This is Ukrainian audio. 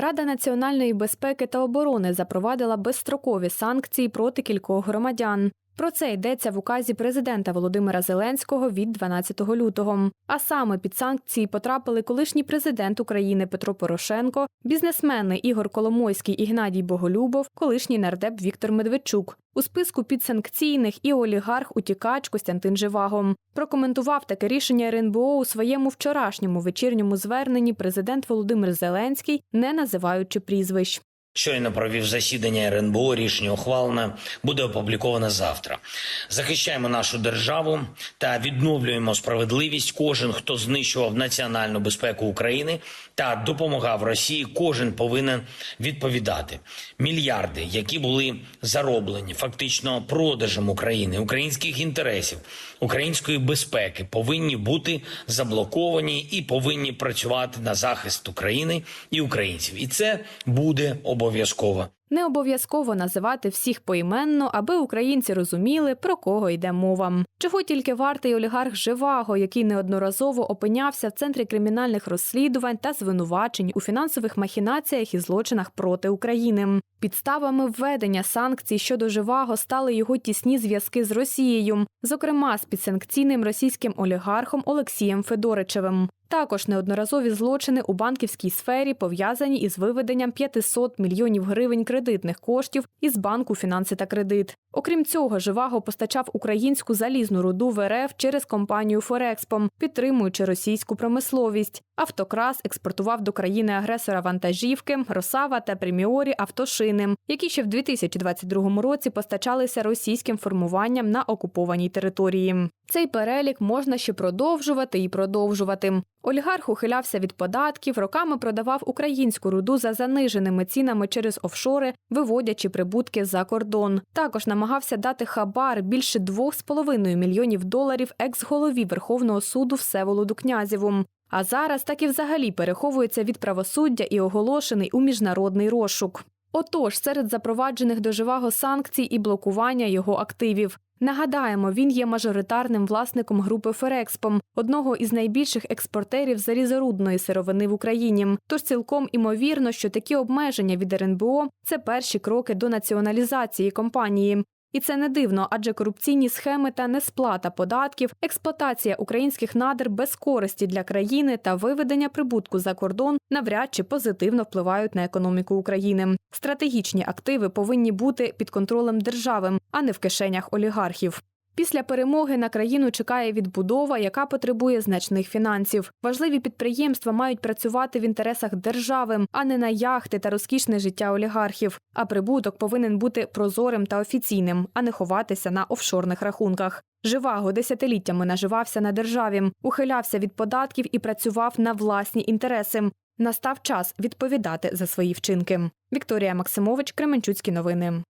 Рада національної безпеки та оборони запровадила безстрокові санкції проти кількох громадян. Про це йдеться в указі президента Володимира Зеленського від 12 лютого. А саме під санкції потрапили колишній президент України Петро Порошенко, бізнесмени Ігор Коломойський і Геннадій Боголюбов, колишній нардеп Віктор Медведчук. У списку підсанкційних і олігарх утікач Костянтин Живаго. Прокоментував таке рішення РНБО у своєму вчорашньому вечірньому зверненні президент Володимир Зеленський, не називаючи прізвищ. Щойно провів засідання РНБО. Рішення ухвалене буде опубліковане завтра. Захищаємо нашу державу та відновлюємо справедливість. Кожен, хто знищував національну безпеку України та допомагав Росії, кожен повинен відповідати. Мільярди, які були зароблені фактично продажем України, українських інтересів, української безпеки, повинні бути заблоковані і повинні працювати на захист України і українців. І це буде обов'язково. Не обов'язково називати всіх поіменно, аби українці розуміли, про кого йде мова. Чого тільки вартий олігарх Живаго, який неодноразово опинявся в центрі кримінальних розслідувань та звинувачень у фінансових махінаціях і злочинах проти України. Підставами введення санкцій щодо Живаго стали його тісні зв'язки з Росією, зокрема з підсанкційним російським олігархом Олексієм Федоричевим. Також неодноразові злочини у банківській сфері пов'язані із виведенням 500 мільйонів гривень кредитних коштів із банку фінанси та кредит. Окрім цього, Живаго постачав українську залізну руду в РФ через компанію Форекспом, підтримуючи російську промисловість. Автокрас експортував до країни-агресора вантажівки, Росава та Преміорі автошини, які ще в 2022 році постачалися російським формуванням на окупованій території. Цей перелік можна ще продовжувати і продовжувати. Олігарх ухилявся від податків, роками продавав українську руду за заниженими цінами через офшори, виводячи прибутки за кордон. Також намагався дати хабар більше 2,5 мільйонів доларів екс-голові Верховного суду Всеволоду Князєву. А зараз так і взагалі переховується від правосуддя і оголошений у міжнародний розшук. Отож, серед запроваджених до живого санкцій і блокування його активів. Нагадаємо, він є мажоритарним власником групи Ферекспом, одного із найбільших експортерів залізорудної сировини в Україні. Тож цілком імовірно, що такі обмеження від РНБО це перші кроки до націоналізації компанії. І це не дивно, адже корупційні схеми та несплата податків, експлуатація українських надр без користі для країни та виведення прибутку за кордон навряд чи позитивно впливають на економіку України. Стратегічні активи повинні бути під контролем держави, а не в кишенях олігархів. Після перемоги на країну чекає відбудова, яка потребує значних фінансів. Важливі підприємства мають працювати в інтересах держави, а не на яхти та розкішне життя олігархів. А прибуток повинен бути прозорим та офіційним, а не ховатися на офшорних рахунках. Живаго десятиліттями наживався на державі, ухилявся від податків і працював на власні інтереси. Настав час відповідати за свої вчинки. Вікторія Максимович, Кременчуцькі новини.